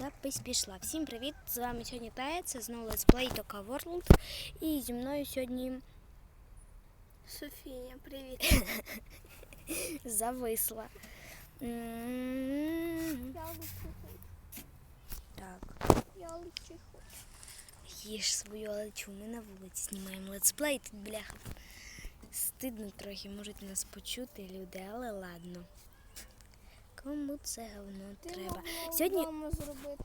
Запись пішла. Всім привіт! З вами сьогодні Тая, це знову летсплей Тока World. І зі мною сьогодні Софія, привіт. зависла. Я лучше хочу. Так, Я лучше хочу. їж свою лечу. Ми на вулиці знімаємо летсплей. Тут бляха. Стидно трохи, можуть нас почути люди, але ладно. Кому це говно треба? Сьогодні зробити.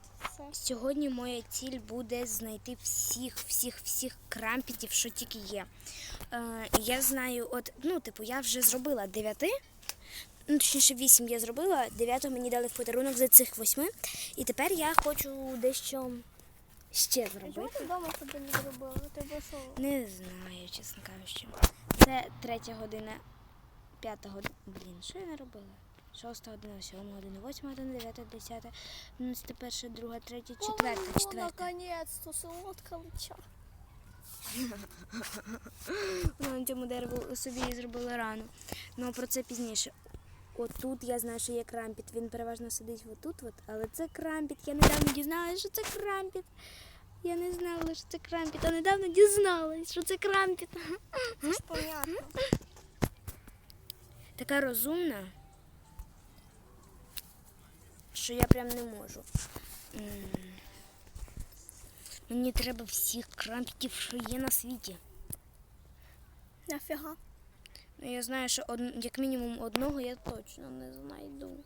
Сьогодні моя ціль буде знайти всіх, всіх, всіх крампітів, що тільки є. Е, я знаю, от, ну, типу, я вже зробила дев'яти. Ну, точніше, вісім я зробила, дев'ятого мені дали в подарунок за цих восьми. І тепер я хочу дещо ще А чому зробити. ти вдома себе не зробила? Ти пішов. Не знаю, чесно кажучи. Це третя година, п'ята година. Блін, що я не робила? Шоста година, сьома година, восьма година, дев'ята, десята, одинадцята, перша, друга, третя, четверта, О, четверта. наконець-то солодка лича. Вона на цьому дереву собі зробила рану. Ну про це пізніше. Отут я знаю, що є крампіт. Він переважно сидить отут, от, але це крампіт. Я недавно дізналася, що це крампіт. Я не знала, що це крампіт, а недавно дізналась, що це крампіт. Це ж понятно. Така розумна, що я прям не можу. Мені треба всіх крампітів, що є на світі. Нафіга. Ну, я знаю, що од... як мінімум одного я точно не знайду.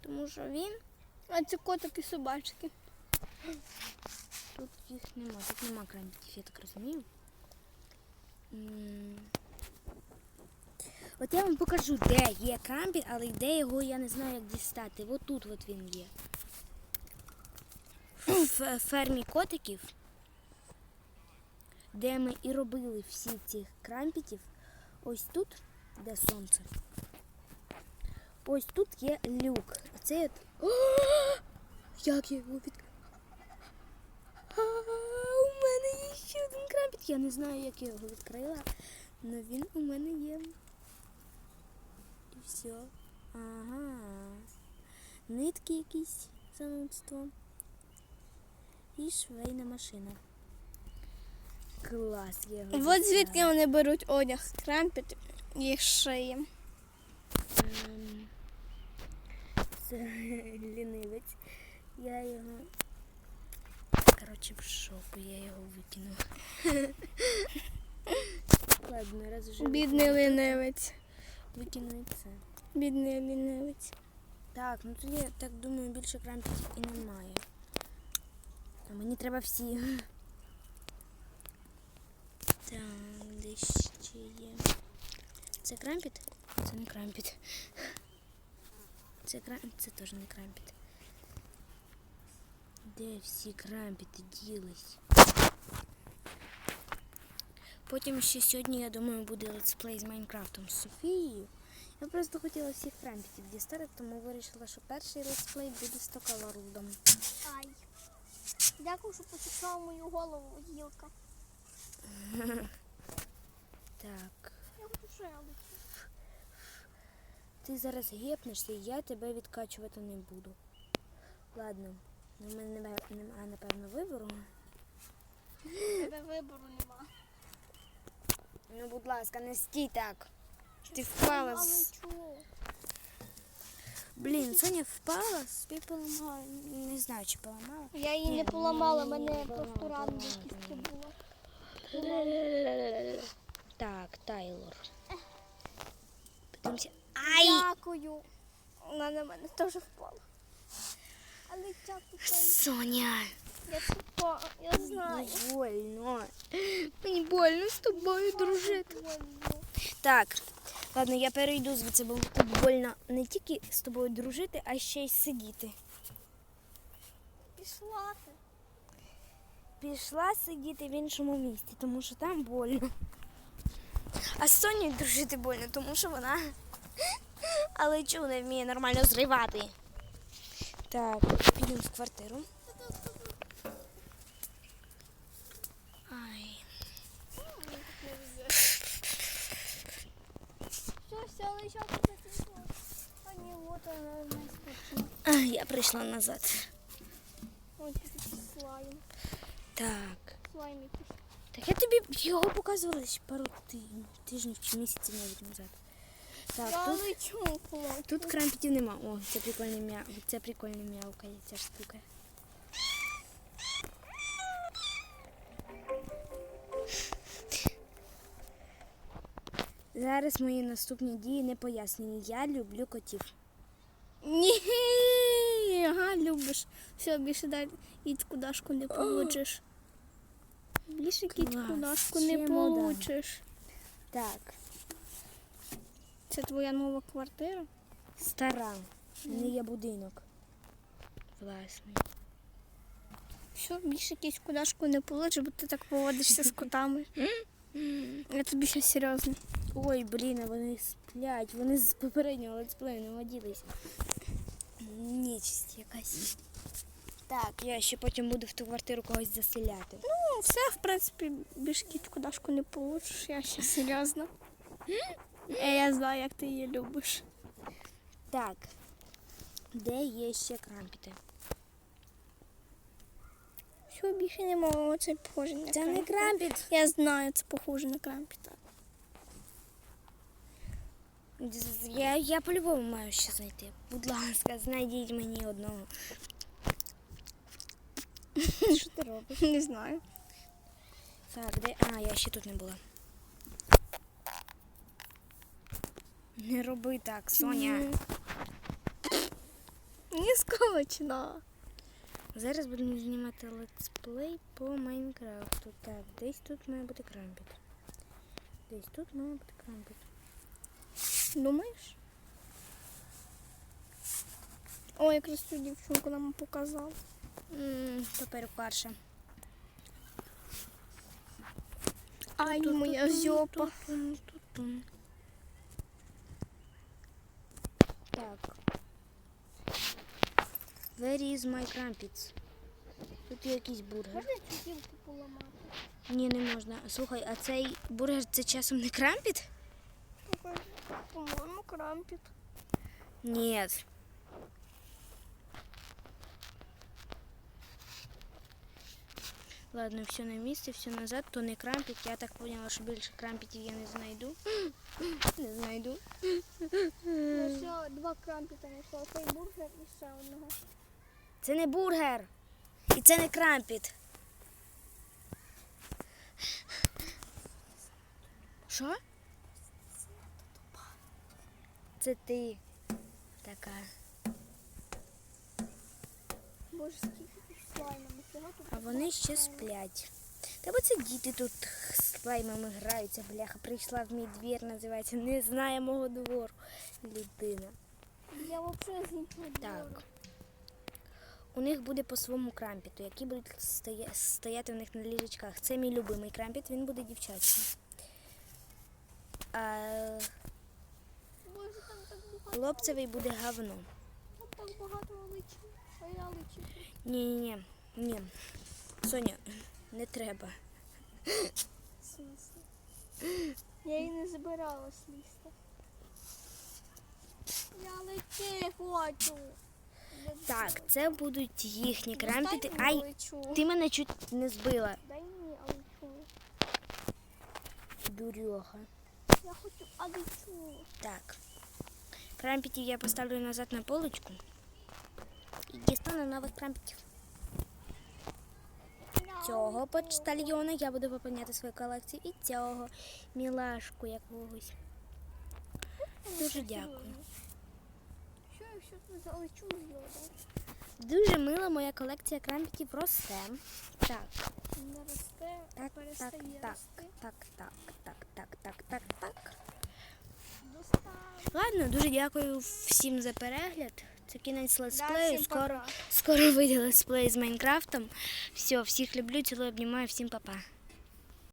Тому що він А це котики собачки. тут їх нема. Тут нема крампітів, я так розумію. От я вам покажу, де є крампіт, але де його я не знаю, як дістати. От тут от він є. В фермі котиків, де ми і робили всі ці крампітів, ось тут, де сонце. Ось тут є люк. Оце от. О! Як я його відкрив? У мене є ще один крампіт. Я не знаю, як я його відкрила, але він у мене все. Ага. Нитки якісь занудство. І швейна машина. Клас, я його От звідки вони беруть одяг. Крампіт їх шиє. Ем, Це лінивець. Я його. Коротше, в шоку, я його викинула. Ладно, раз вже Бідний лінивець. Викину і це. Бідний лінивець. Так, ну тоді я так думаю, більше крампітів і немає. А мені треба всі. Так, де ще є. Це крампіт? Це не крампіт. Це крам... Це теж не крампіт. Де всі крампіти ділись? Потім ще сьогодні, я думаю, буде летсплей з Майнкрафтом з Софією. Я просто хотіла всіх крампітів дістати, тому вирішила, що перший летсплей буде з Токаларлдом. Ай. Дякую, що почесала мою голову, гілка. Так. Я хочу ще. Ти зараз гепнешся, і я тебе відкачувати не буду. Ладно, ну, в мене нема- немає, напевно, вибору. Тебе вибору нема. Ну, будь ласка, не стій так. Ти впала з. Блін, Соня впала, собі поламала. Не знаю, чи поламала. Я її не поламала, мене просто поламала, кістки була. Так, Тайлор. Подивимося. Ай! Дякую. Вона на мене теж впала. Але дякую. Соня! Я впала, я знаю. Больно. Мені больно з тобою дружити. Так, ладно, я перейду звідси, бо тут больно не тільки з тобою дружити, а ще й сидіти. Пішла ти. Пішла сидіти в іншому місці, тому що там больно. А з Сонею дружити больно, тому що вона але чого не вміє нормально зривати. Так, підемо в квартиру. Ай. Все, все, лежать закінчилось. А ні, от вона не скучно. А, я прийшла назад. Слайм. Так. Слайм якийсь. Так я тобі його показувала ще пару тижнів чи місяців навіть назад. Так, Я тут, лечу, тут крампітів нема. О, це прикольне м'я... це прикольне м'явкає, ця штука. Зараз мої наступні дії не пояснені. Я люблю котів. Ні, ага, любиш. Все, більше дай кітку дашку не получиш. Більше кітку дашку не получиш. Так, Це твоя нова квартира? стара. Не є будинок. Власний. Все, більше кітку дашку не получиш, бо ти так поводишся з котами. Я тобі ще серйозно. Ой, блін, а вони сплять. Вони з попереднього летсплею не воділися. Нечисть якась. Так, я ще потім буду в ту квартиру когось заселяти. Ну, все, в принципі, більше кітку дашку не получиш, я ще серйозно. Е, Я знаю, як ти її любиш. Так. Де є ще крампіти? Все, більше немає, це похоже на Це не крампіт. Я знаю, це похоже на крампіта. Я, я по-любому маю ще знайти. Будь ласка, знайдіть мені одного. Що ти робиш? Не знаю. Так, де. А, я ще тут не була. Не роби так, Соня. Не скучно. Зараз будемо знімати летсплей по Майнкрафту. Так, десь тут має бути крампіт. Десь тут має бути крампіт. Думаєш? О, якраз цю дівчинку нам показав. То перукарша. Ай, моя зьопа. Так. Where is my crumpets? Тут є якийсь бургер. Можна цю дівку поламати? Ні, не можна. Слухай, а цей бургер це часом не крампіт? По-моєму, крампіт. Ні. Ладно, все на місці, все назад, то не крампіт. Я так поняла, що більше крампітів я не знайду. Не знайду. Я все два крампіта знайшла. Цей бургер і ще одного. Це не бургер. І це не крампіт. Що? Це ти така. Боже, скільки. Тут. А вони ще сплять. Та бо це діти тут з слаймами граються, бляха. Прийшла в мій двір, називається Не знає мого двору. Людина. Я взагалі з іншого Так. У них буде по своєму крампіту, які будуть стоя- стояти в них на ліжечках. Це мій любимий крампіт, він буде дівчачим. А Боже, там так багато. Хлопцевий буде говно. Там так багато личі. А я личі. Ні, ні, ні, ні. Соня, не треба. Я її не забирала з міста. Я лечі хочу. Так, це будуть їхні крампіти. Ай, ти мене чуть не збила, Дай мені алечу. дурьоха. Я хочу алечу. Так. Крампітів я поставлю назад на полочку. І дістану нових крампітів. Цього почтальйона я буду поповняти свою колекцію і цього мілашку якогось. Дуже дякую. Дуже мила моя колекція крампітів росте. Так, Не росте, так, так, перестає так, рости. так, так, так, так, так, так, так. Ладно, дуже дякую всім за перегляд. Це кінець летсплею. Да, Скоро, скоро вийде летсплей з Майнкрафтом. Все, всіх люблю, цілую, обнімаю, всім па-па.